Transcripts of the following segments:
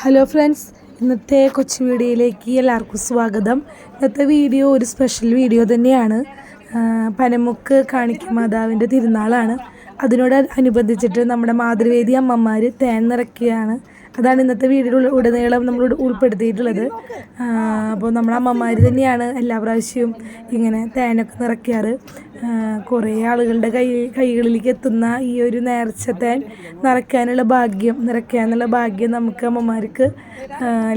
Hello friends ഇന്നത്തെ കൊച്ചു വീഡിയോയിലേക്ക് എല്ലാവർക്കും സ്വാഗതം. ഇന്നത്തെ വീഡിയോ ഒരു സ്പെഷ്യൽ വീഡിയോ തന്നെയാണ്. പനമുക്ക് കാണിക്ക മാതാവിന്റെ തിരുനാളാണ്. അതിനോട് അനുബന്ധിച്ചിട്ട് നമ്മുടെ മാതൃവേദി അമ്മമാർ തേൻ നിറയ്ക്കുകയാണ്. അതാണ് ഇന്നത്തെ വീഡിയോയിൽ ഉടനീളം നമ്മൾ ഉൾപ്പെടുത്തിയിട്ടുള്ളത്. അപ്പോൾ നമ്മളമ്മമാർ തന്നെയാണ് എല്ലാ പ്രാവശ്യവും ഇങ്ങനെ തേനൊക്കെ നിറയ്ക്കാറ്. കുറേ ആളുകളുടെ കൈ കൈകളിലേക്ക് എത്തുന്ന ഈ ഒരു നേർച്ചത്തെ നിറയ്ക്കാനുള്ള ഭാഗ്യം നിറയ്ക്കാനുള്ള ഭാഗ്യം നമുക്ക് അമ്മമാർക്ക്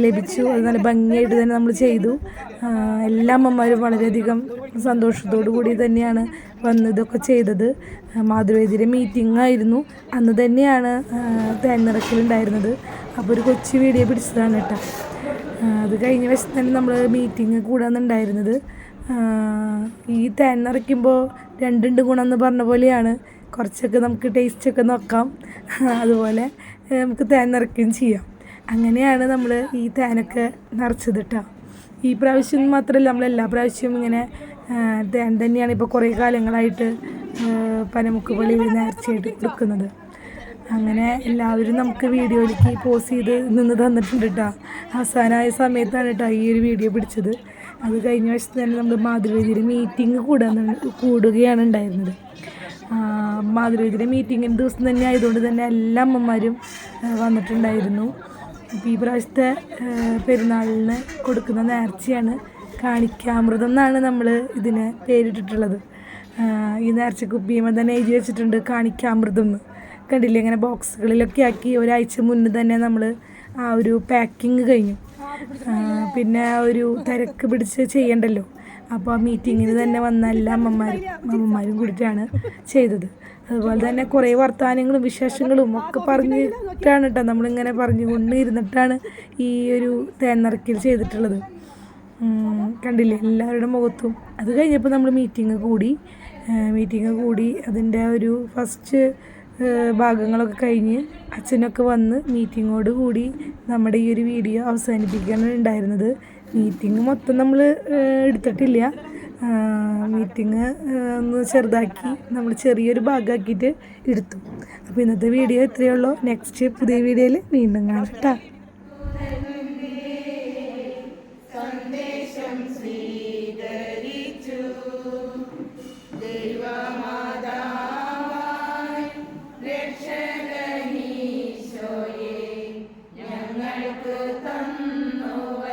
ലഭിച്ചു. അത് നല്ല ഭംഗിയായിട്ട് തന്നെ നമ്മൾ ചെയ്തു. എല്ലാ അമ്മമാരും വളരെയധികം സന്തോഷത്തോടു കൂടി തന്നെയാണ് വന്നതൊക്കെ ചെയ്തത്. മാതൃവേദിയുടെ മീറ്റിംഗ് ആയിരുന്നു. അന്ന് തന്നെയാണ് തേൻ നിറയ്ക്കലുണ്ടായിരുന്നത് അപ്പോൾ ഒരു കൊച്ചു വീഡിയോ പിടിച്ചതാണ് കേട്ടോ. അത് കഴിഞ്ഞ വശത്ത് തന്നെ നമ്മൾ മീറ്റിംഗ് കൂടാന്നുണ്ടായിരുന്നത്. ഈ തേൻ നിറയ്ക്കുമ്പോൾ രണ്ടുണ്ട് ഗുണം എന്ന് പറഞ്ഞ പോലെയാണ്. കുറച്ചൊക്കെ നമുക്ക് ടേസ്റ്റൊക്കെ നോക്കാം. അതുപോലെ നമുക്ക് തേൻ നിറയ്ക്കുകയും ചെയ്യാം. അങ്ങനെയാണ് നമ്മൾ ഈ തേനൊക്കെ നിറച്ചത് കേട്ടോ ഈ പ്രാവശ്യം മാത്രമല്ല നമ്മൾ എല്ലാ പ്രാവശ്യവും ഇങ്ങനെ തേൻ തന്നെയാണ് ഇപ്പോൾ കുറേ കാലങ്ങളായിട്ട് പനമുക്ക് പള്ളിയിൽ നേർച്ചയായിട്ട് കൊടുക്കുന്നത് അങ്ങനെ എല്ലാവരും നമുക്ക് വീഡിയോയിലേക്ക് പോസ് ചെയ്ത് നിന്ന് തന്നിട്ടുണ്ട് കേട്ടോ അവസാനമായ സമയത്താണ് കേട്ടോ ഈ ഒരു വീഡിയോ പിടിച്ചത്. അത് കഴിഞ്ഞ വശത്ത് തന്നെ നമ്മൾ മാതൃവേദിയുടെ മീറ്റിംഗ് കൂടാൻ കൂടുകയാണ് ഉണ്ടായിരുന്നത്. മാതൃവേദിയിലെ മീറ്റിങ്ങിന്റെ ദിവസം തന്നെ ആയതുകൊണ്ട് തന്നെ എല്ലാ അമ്മമാരും വന്നിട്ടുണ്ടായിരുന്നു. അപ്പോൾ ഈ പ്രാവശ്യത്തെ പെരുന്നാളിന് കൊടുക്കുന്ന നേർച്ചയാണ് കാണിക്കാമൃതം എന്നാണ് നമ്മൾ ഇതിന് പേരിട്ടിട്ടുള്ളത്. ഈ നേർച്ചക്കുപ്പിയുമ്പോൾ തന്നെ എഴുതി വെച്ചിട്ടുണ്ട് കാണിക്കാമൃതം എന്ന് കണ്ടില്ലേ? ഇങ്ങനെ ബോക്സുകളിലൊക്കെ ആക്കി ഒരാഴ്ച മുന്നേ തന്നെ നമ്മൾ ആ ഒരു പാക്കിങ് കഴിഞ്ഞു. പിന്നെ ഒരു തിരക്ക് പിടിച്ച് ചെയ്യണ്ടല്ലോ. അപ്പോൾ ആ മീറ്റിങ്ങിന് തന്നെ വന്ന എല്ലാ അമ്മമാരും അമ്മമാരും കൂടിയിട്ടാണ് ചെയ്തത്. അതുപോലെ തന്നെ കുറേ വർത്തമാനങ്ങളും വിശേഷങ്ങളും ഒക്കെ പറഞ്ഞിട്ടാണ് കേട്ടോ നമ്മളിങ്ങനെ പറഞ്ഞുകൊണ്ട് ഇരുന്നിട്ടാണ് ഈ ഒരു തേനിറക്കിൽ ചെയ്തിട്ടുള്ളത്. കണ്ടില്ലേ? എല്ലാവരുടെ മുഖത്തും. അത് കഴിഞ്ഞപ്പോൾ നമ്മൾ മീറ്റിംഗ് കൂടി. മീറ്റിംഗ് കൂടി അതിന്റെ ഒരു ഫസ്റ്റ് ഭാഗങ്ങളൊക്കെ കഴിഞ്ഞ് അച്ഛനൊക്കെ വന്ന് മീറ്റിങ്ങോട് കൂടി നമ്മുടെ ഈ ഒരു വീഡിയോ അവസാനിപ്പിക്കാനാണ് ഉണ്ടായിരുന്നത് മീറ്റിംഗ് മൊത്തം നമ്മൾ എടുത്തിട്ടില്ല. മീറ്റിംഗ് ഒന്ന് ചെറുതാക്കി നമ്മൾ ചെറിയൊരു ഭാഗമാക്കിയിട്ട് എടുത്തു. അപ്പോൾ ഇന്നത്തെ വീഡിയോ ഇത്രയേ ഉള്ളൂ. നെക്സ്റ്റ് പുതിയ വീഡിയോയിൽ വീണ്ടും കാണാം കേട്ടോ. സന്ദേശം സ്വീകരിച്ചു. അടുപ്പ് തന്നു